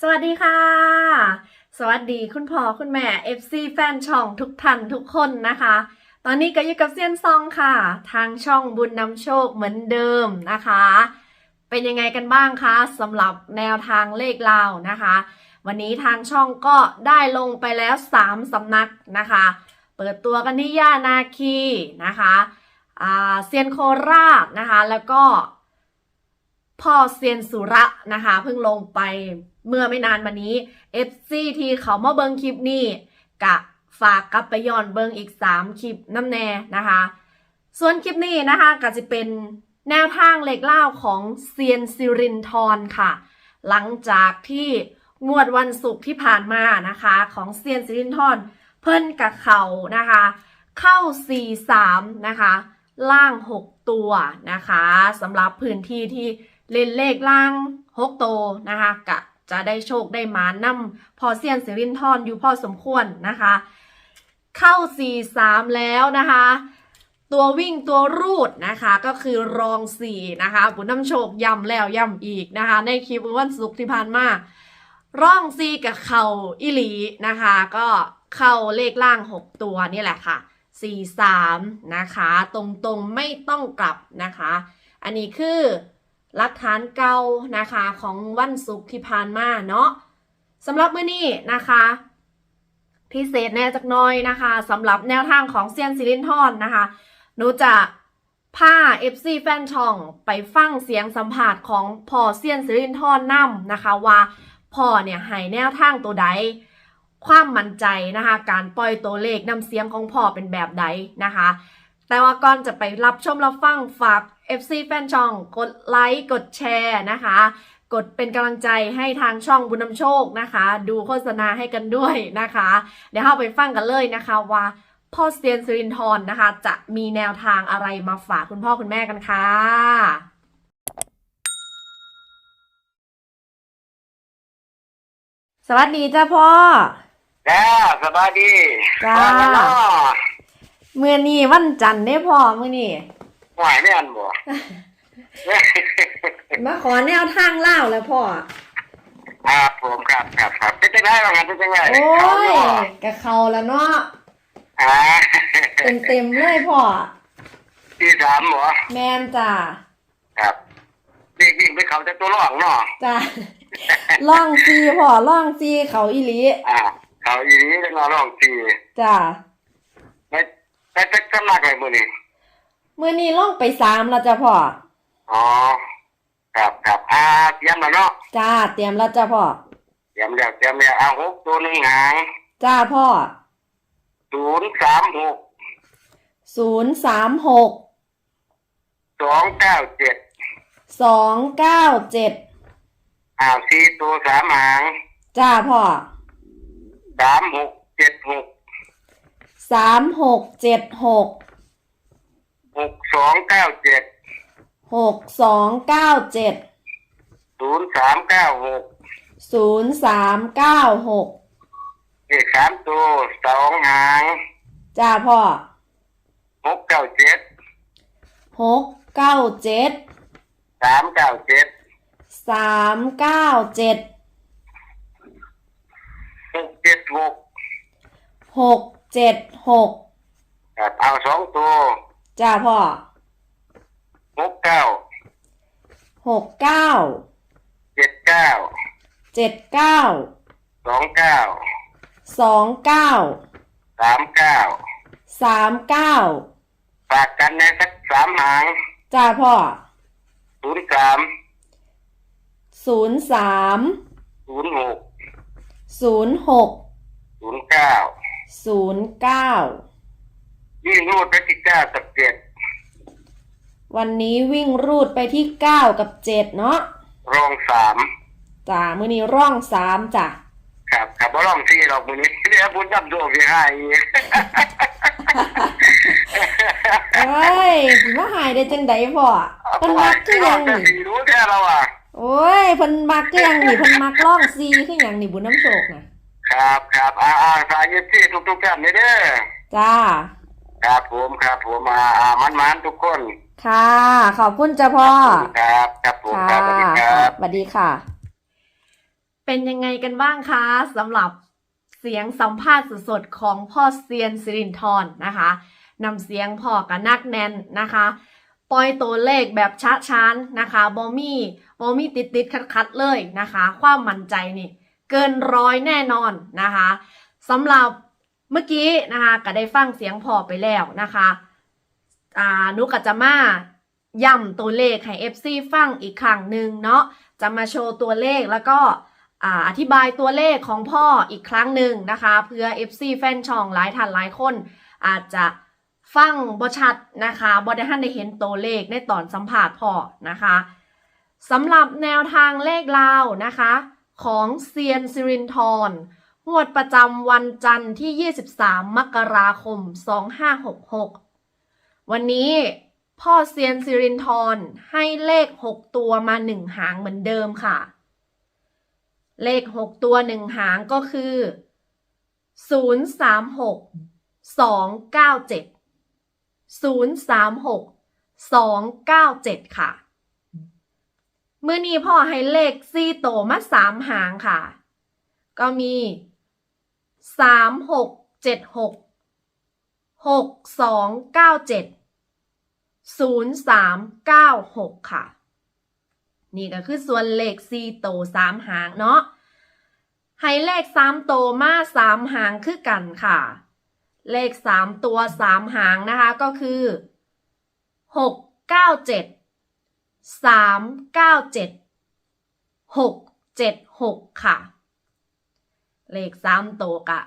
สวัสดีค่ะ สวัสดีคุณพ่อคุณแม่ FC แฟนช่องทุกท่านทุกคนนะคะ ตอนนี้ก็อยู่กับเซียนซองค่ะ ทางช่องบุญนำโชคเหมือนเดิมนะคะ เป็นยังไงกันบ้างคะสำหรับแนวทางเลขลาวนะคะ วันนี้ทางช่องก็ได้ลงไปแล้ว 3สำนักนะคะ เปิดตัวกันที่ย่านาคีนะคะเซียนโคราชนะคะแล้วก็พ่อเซียนสุระนะคะ เพิ่งลงไป เมื่อไม่นานมานี้ FC ที่เขามาเบิงคลิปนี้กะฝากกลับไปย้อนเบิงอีก 3 คลิปน้ำแน่นะคะ ส่วนคลิปนี้นะคะก็จะเป็นแนวทางเหล็กเล่าของเซียนซิรินทรค่ะ หลังจากที่งวดวันศุกร์ที่ผ่านมานะคะ ของเซียนซิรินทรเพิ่นกับเขานะคะ เข้า 4-3 นะคะ ล่าง 6 ตัวนะคะสำหรับพื้นที่ที่เล่นเลขล่าง6ตัวนะคะกะ จะได้โชคได้หมานำพอเซียนสิรินทรอยู่พอสมควรนะคะ เข้า 4-3 แล้วนะคะ ตัววิ่งตัวรูดนะคะก็คือรอง 4 นะคะบุญนำโชคย้ำแล้วย้ำอีกนะคะ ในคลิปวันศุกร์ที่ผ่านมาร่องซีกับเข่าอิลีนะคะ ก็เข้าเลขล่าง 6 ตัวนี่แหละค่ะ 4 3 นะคะ ตรงๆไม่ต้องกลับนะคะ อันนี้คือ หลักฐานเก่านะคะของวันศุกร์ที่ผ่านมาเนาะสำหรับมื้อนี้นะคะพิเศษแน่จักน้อยนะคะสำหรับแนวทางของเซียนซิลินทอนนะคะหนูจะพา FC แฟนช่องไปฟังเสียงสัมภาษณ์ของพ่อเซียนซิลินทอนนำนะคะว่าพ่อเนี่ยให้แนวทางตัวใด ความมั่นใจนะคะการปล่อยตัวเลขนำเสียงของพ่อเป็นแบบใดนะคะ แต่ว่าก่อนจะไปรับชมรับฟังฝาก FC แฟนช่องกดไลค์กดแชร์นะคะ กดเป็นกำลังใจให้ทางช่องบุญนำโชคนะคะ ดูโฆษณาให้กันด้วยนะคะ เดี๋ยวเราไปฟังกันเลยนะคะว่าพ่อเซียนสุรินทร์นะคะ จะมีแนวทางอะไรมาฝากคุณพ่อคุณแม่กันค่ะสวัสดีจ้าพ่อจ้าสบายดีจ้าว่แล้วเนาะเมื่อนี้วันจันทร์ได้พ่อเมื่อนี้ หวายไม่อันบ่มาขอแนวทางเล่าแล้วพ่อครับผมครับครับครับเป็นจังไงบ้างครับเป็นจังไงโอ้เขายบ่กะเขาแล้วเนาะอ่าเต็มเต็มๆเลยพ่อที่สามบ่แมนจ้าครับวิ่งวิ่งไปเขาจะตัวร่องเนาะจ้าล่องซีพ่อล่องซีเขาอีหลีอ่าเขาอีนี้จะนอนร่องสี่จ้าไม่ไม่จะสมัครเลยมื้อนี้เมื่อนี้ล่องไปสามแล้วจ้าพ่อ อ๋อ ครับครับอ่าเตรียมแล้วเนาะ จ้า เตรียมแล้วจ้าพ่อ เตรียมแล้วเตรียมแล้วเอาหกตัวหนึ่งหางจ้าพ่อ ศูนย์สามหก ศูนย์สามหก สองเก้าเจ็ดสองเก้าเจ็ด อ่าสี่ตัวสามหางจ้าพ่อ สามหกเจ็ดหก สามหกเจ็ดหก หกสองเก้าเจ็ดหกสองเก้าเจ็ดศูนย์สามเก้าหกศูนย์สามเก้าหกเลขสามตัวสองหางจ้าพ่อหกเก้าเจ็ดหกเก้าเจ็ดสามเก้าเจ็ดสามเก้าเจ็ดหกเจ็ดหกหกเจ็ดหกครับเอาสองตัว จ้าพ่อหกเก้าหกเก้าเจ็ดเก้าเจ็ดเก้าสองเก้าสองเก้าสามเก้าสามเก้าฝากกันในสักสามหางจ้าพ่อศูนย์สามศูนย์สามศูนย์หกศูนย์หกศูนย์เก้าศูนย์เก้า ยิ่งรูดไปที่เก้ากับเจ็ดวันนี้วิ่งรูดไปที่เก้ากับเจ็ดเนาะรองสามจ้ามื้อนี้ร่องสามจ้ะครับครับบ่รองสี่หรอกมือนี้เดี๋ยวบุญจำตัวพี่ให้อีกเอ้ยสิมาหายได้จังไดพ่อเพิ่นมักคือหยังจะนี่สีรู้แค่เราอะ โอ้ยเพิ่นมักคือหยังนี่เพิ่นมักร่องซีคือหยังนี่บุญน้ำโชคน่ะ ครับครับอ่าอ่าสายยึดที่ทุกๆท่านนี่เด้อจ้า ครับผมครับผมอ่าอ่ามันมันๆทุกคนค่ะ ขอบคุณจ้าพ่อ ครับ ครับผมค่ะครับสวัสดีครับ สวัสดีค่ะ เป็นยังไงกันบ้างคะสำหรับเสียงสัมภาษณ์สดๆของพ่อเซียนสิรินทรนะคะนำเสียงพ่อกับนักแน่นนะคะปล่อยตัวเลขแบบช้าชานนะคะบอมี่บอมี่ติดติดคัดคัดๆเลยนะคะ ความมั่นใจนี่ เกินร้อยแน่นอนนะคะสำหรับ เมื่อกี้นะคะก็ได้ฟังเสียงพ่อไปแล้วนะคะอ่านุกกับจะมาย่ำตัวเลขให้ FC ฟังอีกครั้งหนึ่งเนาะจะมาโชว์ตัวเลขแล้วก็อธิบายตัวเลขของพ่ออีกครั้งหนึ่งนะคะ เพื่อ FC แฟนช่องหลายท่านหลายคน อาจจะฟังบ่ชัดนะคะบ่ได้ท่านได้เห็นตัวเลขในตอนสัมภาษณ์พ่อนะคะสำหรับแนวทางเลขลาวนะคะ ของเซียนซิรินทร งวดประจำวันจันทร์ที่ 23 มกราคม 2566 วันนี้พ่อเซียนซิรินทรให้เลข 6 ตัวมา 1 หางเหมือนเดิมค่ะ เลข 6 ตัว 1 หางก็คือ 036 297 036 297 ค่ะ เมื่อนี้พ่อให้เลขซี่โตมาสามหางค่ะ ก็มี สามหกเจ็ดหกหกสองเก้าเจ็ดศูนย์สามเก้าหกค่ะ นี่ก็คือส่วนเลขซี่โตสามหางเนาะให้เลขสามโตมาสามหางคือกันค่ะ เลขสามตัวสามหางนะคะก็คือหกเก้าเจ็ดสามเก้าเจ็ดหกเจ็ดหกค่ะ เลขสามโตวกะ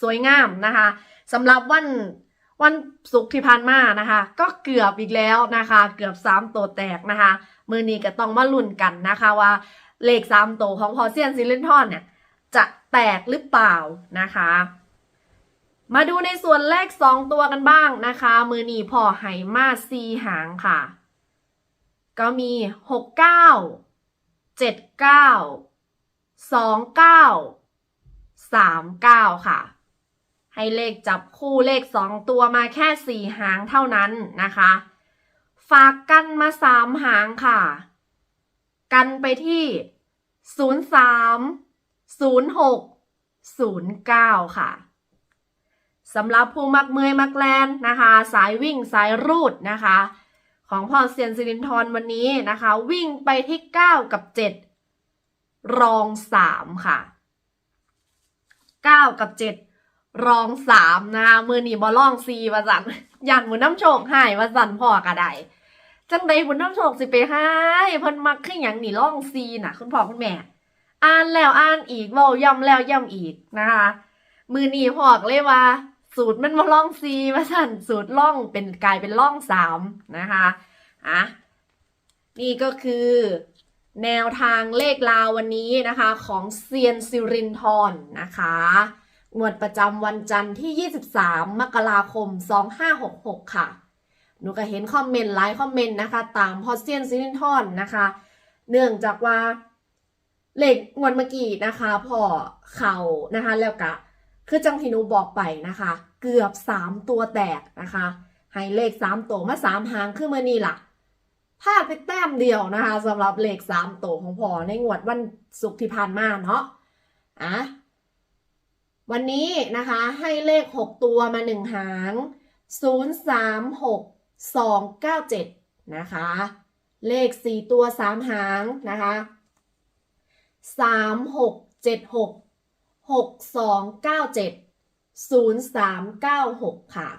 สวยงามนะคะสำหรับวันวันศุกร์ที่ผ่านมานะคะ ก็เกือบอีกแล้วนะคะ เกือบสามตัวแตกนะคะ มือนี้ก็ต้องมาลุ้นกันนะคะว่าเลขสามโตวของพอเซียนซิลินทอนเนี่ยจะแตกหรือเปล่านะคะ มาดูในส่วนเลขสองตัวกันบ้างนะคะ มือนี้พอไหมาซีหางค่ะ ก็มีหกเก้าเจ็ดเก้าสองเก้า สามเก้าค่ะ ให้เลขจับคู่เลขสองตัวมาแค่สี่หางเท่านั้นนะคะ ฝากกันมาสามหางค่ะ กันไปที่ศูนย์สามศูนย์หกศูนย์เก้าค่ะสำหรับผู้มักเมยมักแลนนะคะ สายวิ่งสายรูดนะคะ ของพ่อเซียนซิรินทรวันนี้นะคะ วิ่งไปที่ 9 กับ 7 รอง 3 ค่ะ 9กับ7รอง3นะคะมือนีบอล่องซีมาสั่นยันบุญน้ำโชคใหายมาสันพ่อกระไดจังใดบุญน้ำโชคสิไปให้เพิ่นมักขึ้นอหย่างนี่ล่องซีน่ะคุณพ่อคุณแม่ อ่านแล้วอ่านอีกเว้าย่ำแล้วย่ำอีกนะคะ มือนีพอกเลยว่า สูตรมันมาล่องซีมาสันสูตรล่องเป็นกลายเป็นล่องสามนะคะอะนี่ก็คือ แนวทางเลขลาววันนี้นะคะของเซียนซิรินทรนนะคะงวดประจำวันจันทร์ที่ 23 มกราคม 2566 ค่ะ หนูก็เห็นคอมเมนต์ไลค์คอมเมนต์นะคะ ตามพอเซียนซิรินทรนนะคะ เนื่องจากว่าเลขงวดเมื่อกี้นะคะพอเขานะคะแล้วก็คือจังที่หนูบอกไปนะคะ เกือบสามตัวแตกนะคะให้เลขสามตัวมาสามหางขึ้นมานี่ล่ะ พลาดไปแต้มเดียวนะคะสำหรับเลขสามตัวของพอในงวดวันศุกร์ที่ผ่านมาเนาะอะวันนี้นะคะให้เลขหกตัวมาหนึ่งหางศูนย์สามหกสองเก้าเจ็ดนะคะ เลขสี่ตัวสามหางนะคะสามหกเจ็ดหกหกสองเก้าเจ็ดศูนย์สามเก้าหกค่ะ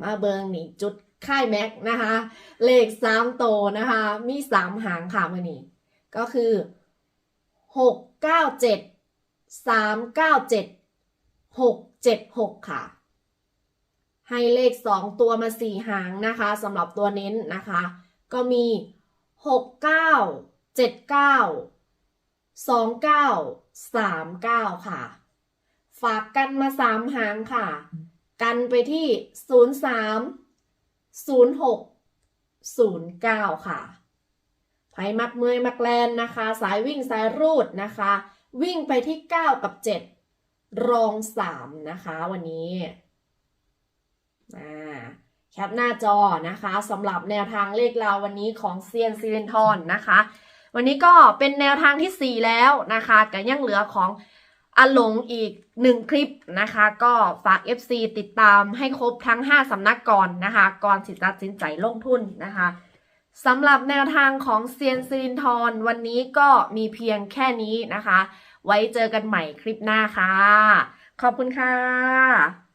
มาเบิงนี่จุด ค่ายแม็กนะคะ เลขสามโตวนะคะ มีสามหางค่ะมื่อนี้ก็คือหกเก้าเจ็ดสามเก้าเจ็ดหกเจ็ดหกค่ะ ให้เลขสองตัวมาสี่หางนะคะสำหรับตัวเน้นนะคะ ก็มีหกเก้าเจ็ดเก้าสองเก้าสามเก้าค่ะ ฝากกันมาสามหางค่ะ กันไปที่ศูนย์สาม ศูนย์หกศูนย์เก้าค่ะไผ่มักเมยมักแลนนะคะ สายวิ่งสายรูดนะคะ วิ่งไปที่เก้ากับเจ็ดรองสามนะคะ วันนี้แคปหน้าจอนะคะสำหรับแนวทางเลขราววันนี้ของเซียนซีเรนทอนนะคะ วันนี้ก็เป็นแนวทางที่ 4 แล้วนะคะก็ยังเหลือของ อาหลงอีก1คลิปนะคะ ก็ฝาก FC ติดตามให้ครบทั้ง 5สำนักก่อนนะคะ ก่อนสิตัดสินใจลงทุนนะคะสำหรับแนวทางของเซียนซิรินทรวันนี้ก็มีเพียงแค่นี้นะคะ ไว้เจอกันใหม่คลิปหน้าค่ะ ขอบคุณค่ะ